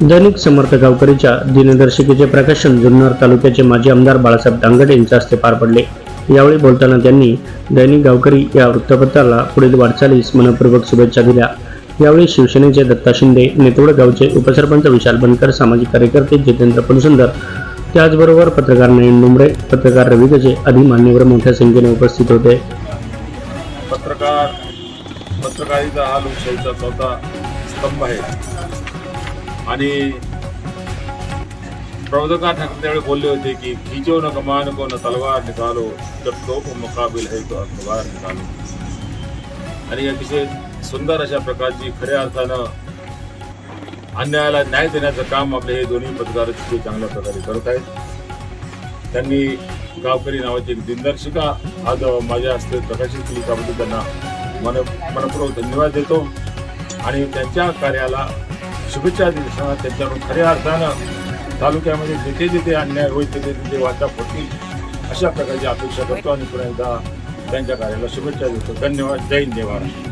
दैनिक समर्थ गावकरीच्या दिनदर्शिकेचे प्रकाशन जुन्नर तालुक्याचे माजी आमदार बाळासाहेब दांगडे यांच्या हस्ते पार पडले. यावेळी बोलताना त्यांनी दैनिक गावकरी या वृत्तपत्राला पुढील वाटचालीस मनपूर्वक शुभेच्छा दिल्या. यावेळी शिवसेनेचे दत्ता शिंदे नेतवड गावचे उपसरपंच विशाल बनकर सामाजिक कार्यकर्ते जितेंद्र पणसुंदर त्याचबरोबर पत्रकार नयन डुमरे पत्रकार रवी गजे आदी मान्यवर मोठ्या संख्येने उपस्थित होते. पत्रकार पत्रकारिता हा लोकशाहीचा चौथा स्तंभ आहे. आणि प्रबोधकार ठाकरे त्यावेळी बोलले होते की खिचो न कमान को न तलवार निकालो जब तो मुकाबिल है तो अखबार निकालो. आणि अतिशय सुंदर अशा प्रकारची खऱ्या अर्थानं अन्यायाला न्याय देण्याचं काम आपले हे दोन्ही पत्रकार तिथे चांगल्या प्रकारे करत आहेत. त्यांनी गावकरी नावाची एक दिनदर्शिका आज माझ्या हस्ते प्रकाशित केली त्याबद्दल त्यांना मन मनपूर्वक धन्यवाद देतो. आणि त्यांच्या कार्याला शुभेच्छा देताना त्यांच्याकडून खऱ्या अर्थानं तालुक्यामध्ये जिथे जिथे अन्याय होईल तिथे तिथे वाटप होतील अशा प्रकारची अपेक्षा करतो आणि पुन्हा एकदा त्यांच्या कार्याला शुभेच्छा देतो. धन्यवाद. जय हिंद जय महाराष्ट्र.